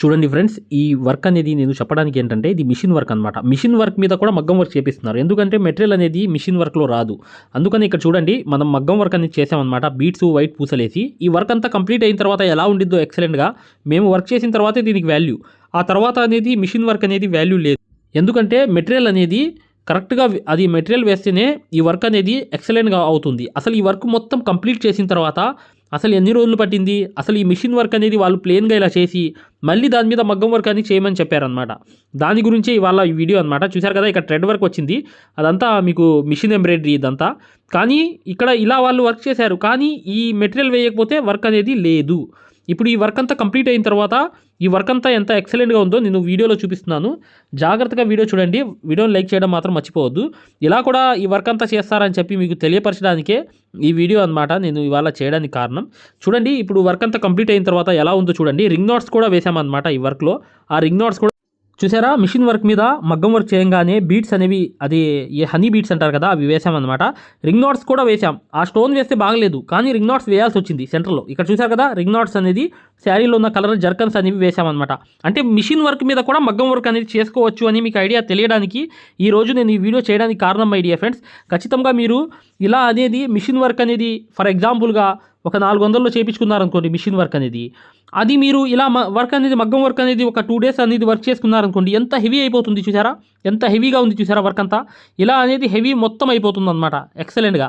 చూడండి ఫ్రెండ్స్ ఈ వర్క్ అనేది నేను చెప్పడానికి ఏంటంటే ఇది మిషన్ వర్క్ అనమాట మిషన్ వర్క్ మీద కూడా మగ్గం వర్క్ చేపిస్తున్నారు. ఎందుకంటే మెటీరియల్ అనేది మిషన్ వర్క్లో రాదు. అందుకని ఇక్కడ చూడండి మనం మగ్గం వర్క్ అనేది చేసామన్నమాట. బీట్స్ వైట్ పూసలేసి ఈ వర్క్ అంతా కంప్లీట్ అయిన తర్వాత ఎలా ఉండిద్దో ఎక్సలెంట్గా మేము వర్క్ చేసిన తర్వాతే దీనికి వాల్యూ ఆ తర్వాత అనేది మిషన్ వర్క్ అనేది వాల్యూ లేదు. ఎందుకంటే మెటీరియల్ అనేది కరెక్ట్గా అది మెటీరియల్ వేస్తేనే ఈ వర్క్ అనేది ఎక్సలెంట్గా అవుతుంది. అసలు ఈ వర్క్ మొత్తం కంప్లీట్ చేసిన తర్వాత అసలు ఎన్ని రోజులు పట్టింది? అసలు ఈ మిషన్ వర్క్ అనేది వాళ్ళు ప్లేన్గా ఇలా చేసి మళ్ళీ దాని మీద మగ్గం వర్క్ అని చేయమని చెప్పారనమాట దాని గురించే ఇవాళ ఈ వీడియో అనమాట చూశారు కదా ఇక్కడ థ్రెడ్ వర్క్ వచ్చింది. అదంతా మీకు మిషన్ ఎంబ్రాయిడరీ ఇదంతా. కానీ ఇక్కడ ఇలా వాళ్ళు వర్క్ చేశారు. కానీ ఈ మెటీరియల్ వేయకపోతే వర్క్ అనేది లేదు. ఇప్పుడు ఈ వర్క్ అంతా కంప్లీట్ అయిన తర్వాత ఈ వర్క్ అంతా ఎంత ఎక్సలెంట్గా ఉందో నేను వీడియోలో చూపిస్తున్నాను. జాగ్రత్తగా వీడియో చూడండి. వీడియోని లైక్ చేయడం మాత్రం మర్చిపోవద్దు. ఇలా కూడా ఈ వర్క్ అంతా చేస్తారని చెప్పి మీకు తెలియపరచడానికే ఈ వీడియో అనమాట నేను ఇవాళ చేయడానికి కారణం. చూడండి ఇప్పుడు వర్క్ అంతా కంప్లీట్ అయిన తర్వాత ఎలా ఉందో చూడండి. రింగ్ నోట్స్ కూడా వేసామన్నమాట ఈ వర్క్లో ఆ రింగ్ నాట్స్ కూడా చూసారా? మిషన్ వర్క్ మీద మగ్గం వర్క్ చేయంగానే బీట్స్ అనేవి అది ఏ హనీ బీట్స్ అంటారు కదా అవి వేసామన్నమాట రింగ్ నాట్స్ కూడా వేసాం. ఆ స్టోన్ వేస్తే బాగలేదు కానీ రింగ్ నాట్స్ వేయాల్సి వచ్చింది సెంటర్లో. ఇక్కడ చూసారు కదా రింగ్ నాట్స్ అనేది శారీలో ఉన్న కలర్ జర్కన్స్ అనేవి వేసామన్నమాట అంటే మిషన్ వర్క్ మీద కూడా మగ్గం వర్క్ అనేది చేసుకోవచ్చు అని మీకు ఐడియా తెలియడానికి ఈ రోజు నేను ఈ వీడియో చేయడానికి కారణం ఐడియా ఫ్రెండ్స్ ఖచ్చితంగా మీరు ఇలా అనేది మిషన్ వర్క్ అనేది ఫర్ ఎగ్జాంపుల్గా ఒక నాలుగు వందల్లో చేయించుకున్నారనుకోండి మిషన్ వర్క్ అనేది. అది మీరు ఇలా మ- వర్క్ అనేది మగ్గం వర్క్ అనేది ఒక టూ డేస్ అనేది వర్క్ చేసుకున్నారనుకోండి ఎంత హెవీ అయిపోతుంది చూసారా? ఎంత హెవీగా ఉంది చూసారా వర్క్ అంతా? ఇలా అనేది హెవీ మొత్తం అయిపోతుంది అనమాట ఎక్సలెంట్గా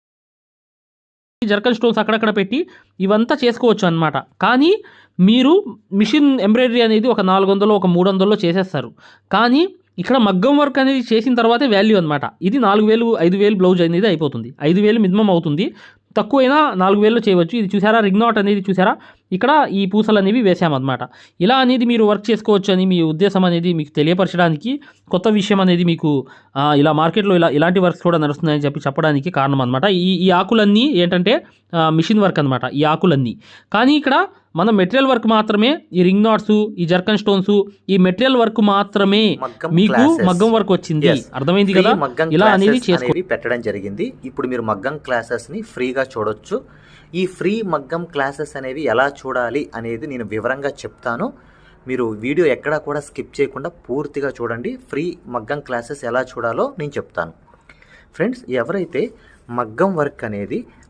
జర్కన్ స్టోన్స్ అక్కడక్కడ పెట్టి ఇవంతా చేసుకోవచ్చు అన్నమాట. కానీ మీరు మిషన్ ఎంబ్రాయిడరీ అనేది ఒక నాలుగు వందలు ఒక మూడు వందల్లో చేసేస్తారు. కానీ ఇక్కడ మగ్గం వర్క్ అనేది చేసిన తర్వాతే వాల్యూ అనమాట ఇది నాలుగు వేలు ఐదు వేలు బ్లౌజ్ అనేది అయిపోతుంది. ఐదు వేలు మినిమం అవుతుంది. తక్కువైనా నాలుగు వేల్లో చేయవచ్చు. ఇది చూసారా? రింగ్నాట్ అనేది చూసారా? ఇక్కడ ఈ పూసలు అనేవి వేసామన్నమాట ఇలా అనేది మీరు వర్క్ చేసుకోవచ్చు అని మీ ఉద్దేశం అనేది మీకు తెలియపరచడానికి కొత్త విషయం అనేది మీకు ఇలా మార్కెట్లో ఇలా ఇలాంటి వర్క్స్ కూడా నడుస్తున్నాయని చెప్పి చెప్పడానికి కారణం అనమాట ఈ ఈ ఆకులన్నీ ఏంటంటే మిషన్ వర్క్ అనమాట ఈ ఆకులన్నీ. కానీ ఇక్కడ మన మెటీరియల్ వర్క్ మాత్రమే ఈ రింగ్ నాట్స్ ఈ జర్కన్ స్టోన్స్ ఈ మెటీరియల్ వర్క్ మాత్రమే మీకు. మగ్గం వర్క్ వచ్చింది. అర్థమైంది కదా? మగ్గం ఇలా అనేది చేసుకో పెట్టడం జరిగింది. ఇప్పుడు మీరు మగ్గం క్లాసెస్ని ఫ్రీగా చూడొచ్చు. ఈ ఫ్రీ మగ్గం క్లాసెస్ అనేవి ఎలా చూడాలి అనేది నేను వివరంగా చెప్తాను. మీరు వీడియో ఎక్కడా కూడా స్కిప్ చేయకుండా పూర్తిగా చూడండి. ఫ్రీ మగ్గం క్లాసెస్ ఎలా చూడాలో నేను చెప్తాను. ఫ్రెండ్స్ ఎవరైతే మగ్గం వర్క్ అనేది